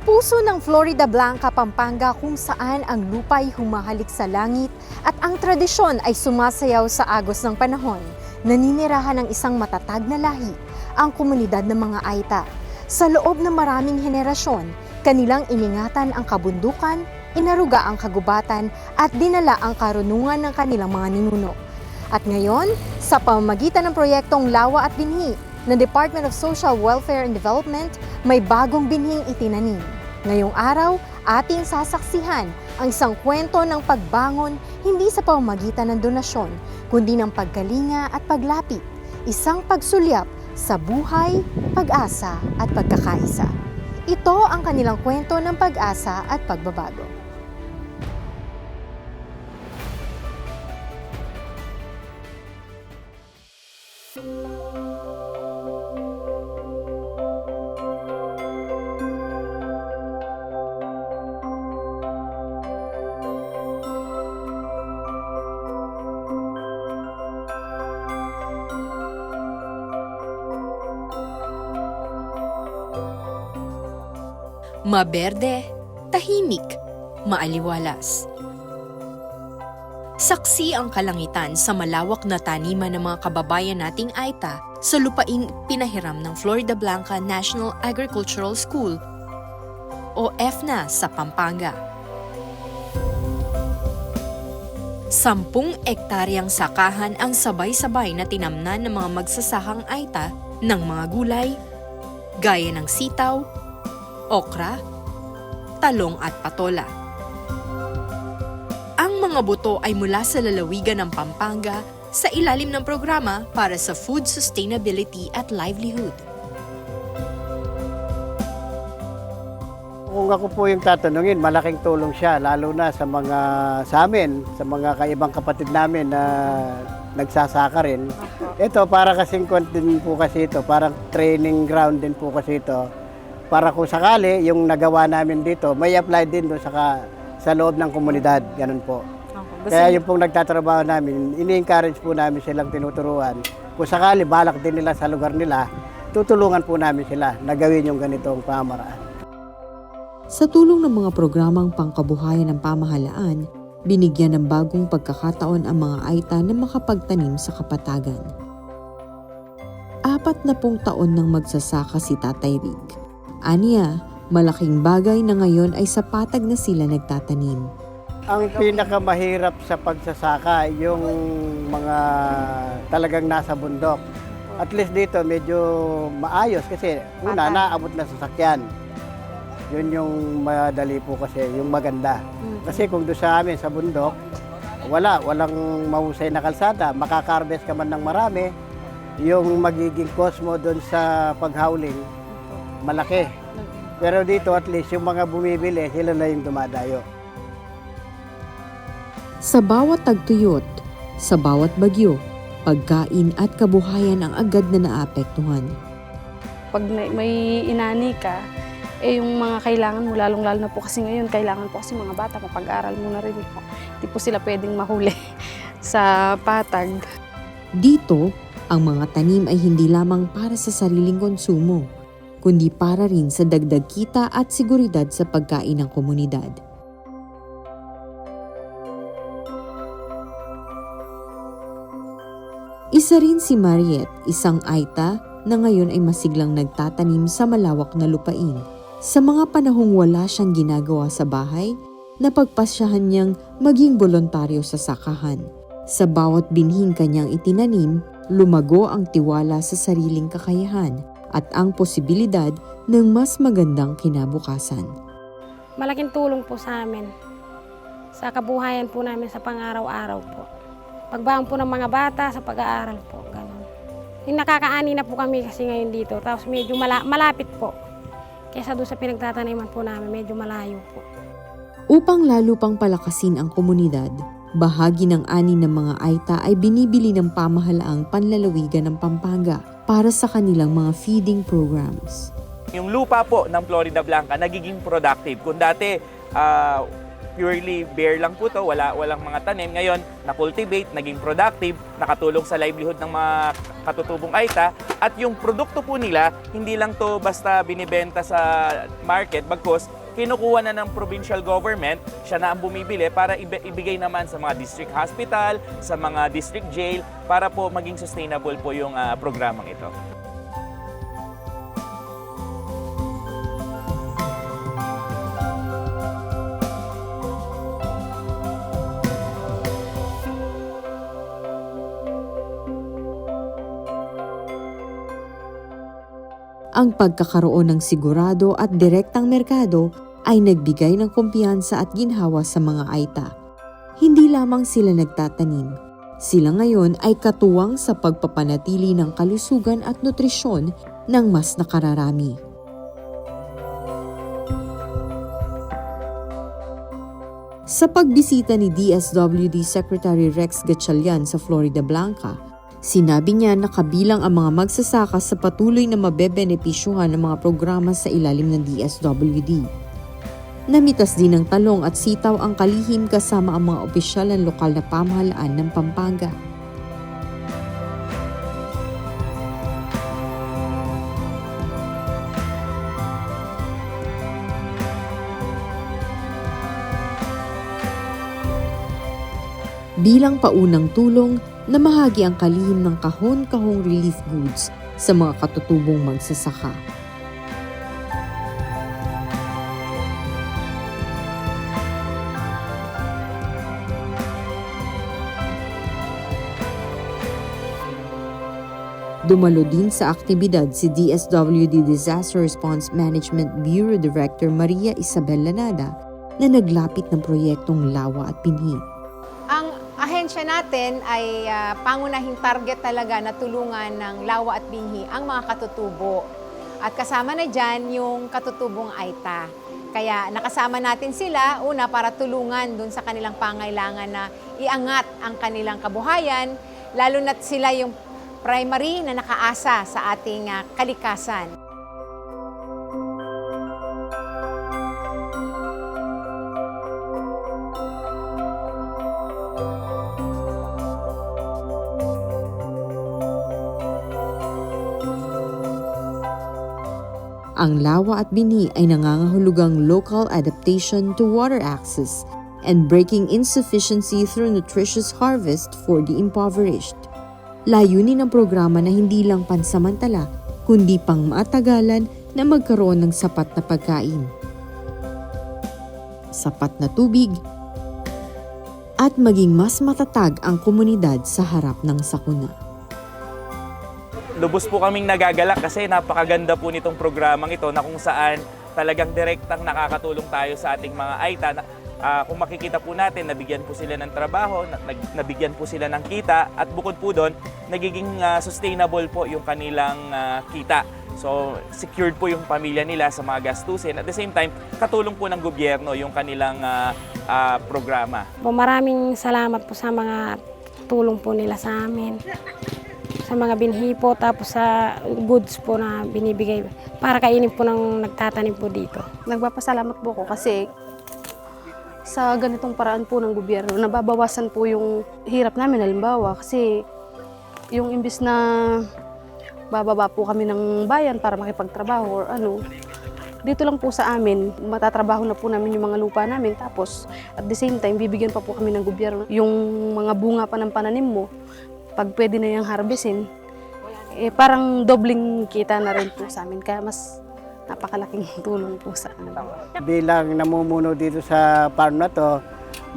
puso ng Florida Blanca, Pampanga kung saan ang lupa'y humahalik sa langit at ang tradisyon ay sumasayaw sa agos ng panahon, naninirahan ng isang matatag na lahi, ang komunidad ng mga Aita. Sa loob ng maraming henerasyon, kanilang iningatan ang kabundukan, inaruga ang kagubatan at dinala ang karunungan ng kanilang mga ninuno. At ngayon, sa pamamagitan ng proyektong Lawa at Binhi ng Department of Social Welfare and Development, may bagong binhing itinanim. Ngayong araw, ating sasaksihan ang isang kwento ng pagbangon hindi sa pamamagitan ng donasyon, kundi ng pagkalinga at paglapit, isang pagsulyap sa buhay, pag-asa at pagkakaisa. Ito ang kanilang kwento ng pag-asa at pagbabago. Maberde, tahimik, maaliwalas. Saksi ang kalangitan sa malawak na taniman ng mga kababayan nating Aita sa lupaing pinahiram ng Florida Blanca National Agricultural School o FNA sa Pampanga. Sampung ektaryang sakahan ang sabay-sabay na tinamnan ng mga magsasakang Aita ng mga gulay, gaya ng sitaw, okra, talong at patola. Ang mga buto ay mula sa lalawigan ng Pampanga sa ilalim ng programa para sa food sustainability at livelihood. Kung ako po yung tatanungin, malaking tulong siya, lalo na sa mga sa amin, sa mga kaibang kapatid namin na nagsasaka rin. Ito, para kasing kwan din po kasi ito, parang training ground din po kasi ito. Para kung sakali, yung nagawa namin dito, may apply din doon sa, ka- sa loob ng komunidad. Ganun po. Kaya yung pong nagtatrabaho namin, ini-encourage po namin silang tinuturuan. Kung sakali, balak din nila sa lugar nila, tutulungan po namin sila na gawin yung ganitong pamaraan. Sa tulong ng mga programang pangkabuhayan ng pamahalaan, binigyan ng bagong pagkakataon ang mga Aita na makapagtanim sa kapatagan. Apat na pong taon nang magsasaka si Tatay Rig. Aniya, malaking bagay na ngayon ay sa patag na sila nagtatanim. Ang pinakamahirap sa pagsasaka, yung mga talagang nasa bundok. At least dito medyo maayos kasi una naabot na sasakyan. Yun yung madali po kasi, yung maganda. Kasi kung doon sa amin sa bundok, wala, walang mahusay na kalsada. Makakarbes ka man ng marami, yung magiging cost mo doon sa paghauling, malaki. Pero dito at least yung mga bumibili, sila na yung dumadayo. Sa bawat tagtuyot, sa bawat bagyo, pagkain at kabuhayan ang agad na naapektuhan. pag may, inani ka, eh yung mga kailangan mo, lalong-lalo na po kasi ngayon, kailangan po kasi mga bata, mapag-aral mo na rin po. Hindi po sila pwedeng mahuli sa patag. Dito, ang mga tanim ay hindi lamang para sa sariling konsumo, kundi para rin sa dagdag kita at seguridad sa pagkain ng komunidad. Isa rin si Mariette, isang Aita na ngayon ay masiglang nagtatanim sa malawak na lupain. Sa mga panahong wala siyang ginagawa sa bahay, napagpasyahan niyang maging voluntaryo sa sakahan. Sa bawat binhing kanyang itinanim, lumago ang tiwala sa sariling kakayahan at ang posibilidad ng mas magandang kinabukasan. malaking tulong po sa amin. Sa kabuhayan po namin sa pang-araw-araw po. Pagbaon po ng mga bata sa pag-aaral po. Ganun. Yung nakakaani na po kami kasi ngayon dito. Tapos medyo mala- malapit po. Kesa doon sa pinagtataniman po namin, medyo malayo po. Upang lalo pang palakasin ang komunidad, bahagi ng ani ng mga Aita ay binibili ng pamahalaang panlalawigan ng Pampanga para sa kanilang mga feeding programs. Yung lupa po ng Florida Blanca nagiging productive. Kung dati, ah, purely bare lang po to, wala walang mga tanim. Ngayon, na-cultivate, naging productive, nakatulong sa livelihood ng mga katutubong Aita at yung produkto po nila, hindi lang to basta binibenta sa market bagkus kinukuha na ng provincial government, siya na ang bumibili para ibigay naman sa mga district hospital, sa mga district jail para po maging sustainable po yung ah, programang ito. Ang pagkakaroon ng sigurado at direktang merkado ay nagbigay ng kumpiyansa at ginhawa sa mga Aita. Hindi lamang sila nagtatanim. Sila ngayon ay katuwang sa pagpapanatili ng kalusugan at nutrisyon ng mas nakararami. Sa pagbisita ni DSWD Secretary Rex Gatchalian sa Florida Blanca, Sinabi niya na kabilang ang mga magsasaka sa patuloy na mabebenepisyuhan ng mga programa sa ilalim ng DSWD. Namitas din ng talong at sitaw ang kalihim kasama ang mga opisyal ng lokal na pamahalaan ng Pampanga. Bilang paunang tulong, namahagi ang kalihim ng kahon-kahong relief goods sa mga katutubong magsasaka. Dumalo din sa aktibidad si DSWD Disaster Response Management Bureau Director Maria Isabel Lanada na naglapit ng proyektong Lawa at Pinhi. Ang ahensya natin ay ah, pangunahing target talaga na tulungan ng lawa at binhi ang mga katutubo. At kasama na dyan yung katutubong Aita. Kaya nakasama natin sila, una para tulungan dun sa kanilang pangailangan na iangat ang kanilang kabuhayan, lalo na't sila yung primary na nakaasa sa ating ah, kalikasan. Ang lawa at bini ay nangangahulugang local adaptation to water access and breaking insufficiency through nutritious harvest for the impoverished. Layunin ng programa na hindi lang pansamantala, kundi pang matagalan na magkaroon ng sapat na pagkain. Sapat na tubig, at maging mas matatag ang komunidad sa harap ng sakuna. lubos po kaming nagagalak kasi napakaganda po nitong programang ito na kung saan talagang direktang nakakatulong tayo sa ating mga AITA. Ah, kung makikita po natin, nabigyan po sila ng trabaho, nabigyan po sila ng kita at bukod po doon, nagiging ah, sustainable po yung kanilang ah, kita. So, secured po yung pamilya nila sa mga gastusin. At the same time, katulong po ng gobyerno yung kanilang ah, ah, programa. Po, maraming salamat po sa mga tulong po nila sa amin. Sa mga binhi po, tapos sa goods po na binibigay para kainin po ng nagtatanim po dito. Nagpapasalamat po ko kasi sa ganitong paraan po ng gobyerno, nababawasan po yung hirap namin. Halimbawa, kasi yung imbis na bababa po kami ng bayan para makipagtrabaho or ano, dito lang po sa amin, matatrabaho na po namin yung mga lupa namin. Tapos, at the same time, bibigyan pa po kami ng gobyerno. Yung mga bunga pa ng pananim mo, pag pwede na yung harvestin, eh, parang dobling kita na rin po sa amin. Kaya mas napakalaking tulong po sa amin. bilang namumuno dito sa farm na to,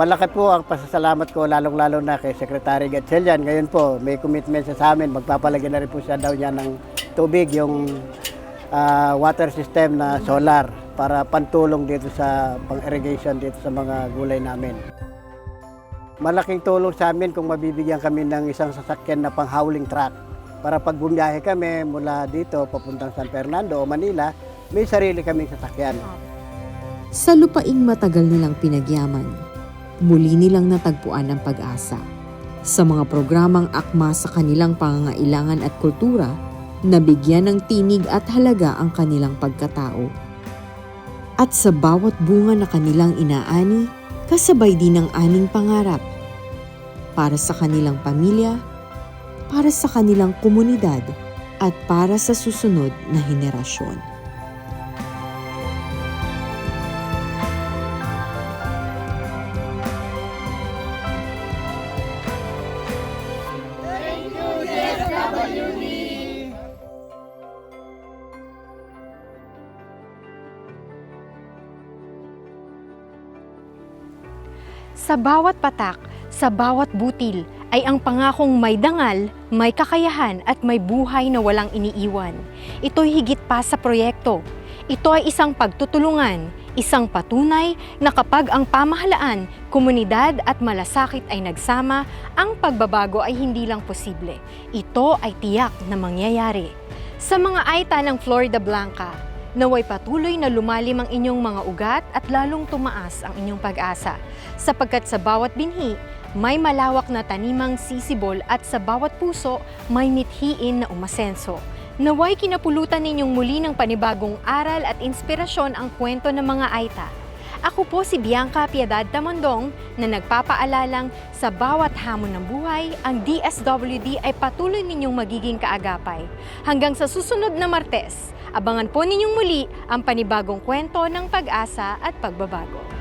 malakat po ang pasasalamat ko lalong-lalo na kay Secretary Gatchelian. Ngayon po, may commitment siya sa amin. Magpapalagyan na rin po siya daw niya ng tubig, yung ah, water system na solar para pantulong dito sa pang-irrigation dito sa mga gulay namin. Malaking tulong sa amin kung mabibigyan kami ng isang sasakyan na pang-hauling truck para pag bumiyahe kami mula dito papuntang San Fernando o Manila, may sarili kaming sasakyan. Sa lupaing matagal nilang pinagyaman, muli nilang natagpuan ang pag-asa. Sa mga programang akma sa kanilang pangangailangan at kultura, nabigyan ng tinig at halaga ang kanilang pagkatao. At sa bawat bunga na kanilang inaani, kasabay din ng aning pangarap para sa kanilang pamilya, para sa kanilang komunidad, at para sa susunod na henerasyon. Sa bawat patak, sa bawat butil, ay ang pangakong may dangal, may kakayahan at may buhay na walang iniiwan. Ito'y higit pa sa proyekto. Ito ay isang pagtutulungan, isang patunay na kapag ang pamahalaan, komunidad at malasakit ay nagsama, ang pagbabago ay hindi lang posible. Ito ay tiyak na mangyayari. Sa mga aita ng Florida Blanca, naway patuloy na lumalim ang inyong mga ugat at lalong tumaas ang inyong pag-asa. Sapagkat sa bawat binhi, may malawak na tanimang sisibol at sa bawat puso, may mithiin na umasenso. Naway kinapulutan ninyong muli ng panibagong aral at inspirasyon ang kwento ng mga aita. Ako po si Bianca Piedad Tamondong na nagpapaalalang sa bawat hamon ng buhay, ang DSWD ay patuloy ninyong magiging kaagapay. Hanggang sa susunod na Martes, abangan po ninyong muli ang panibagong kwento ng pag-asa at pagbabago.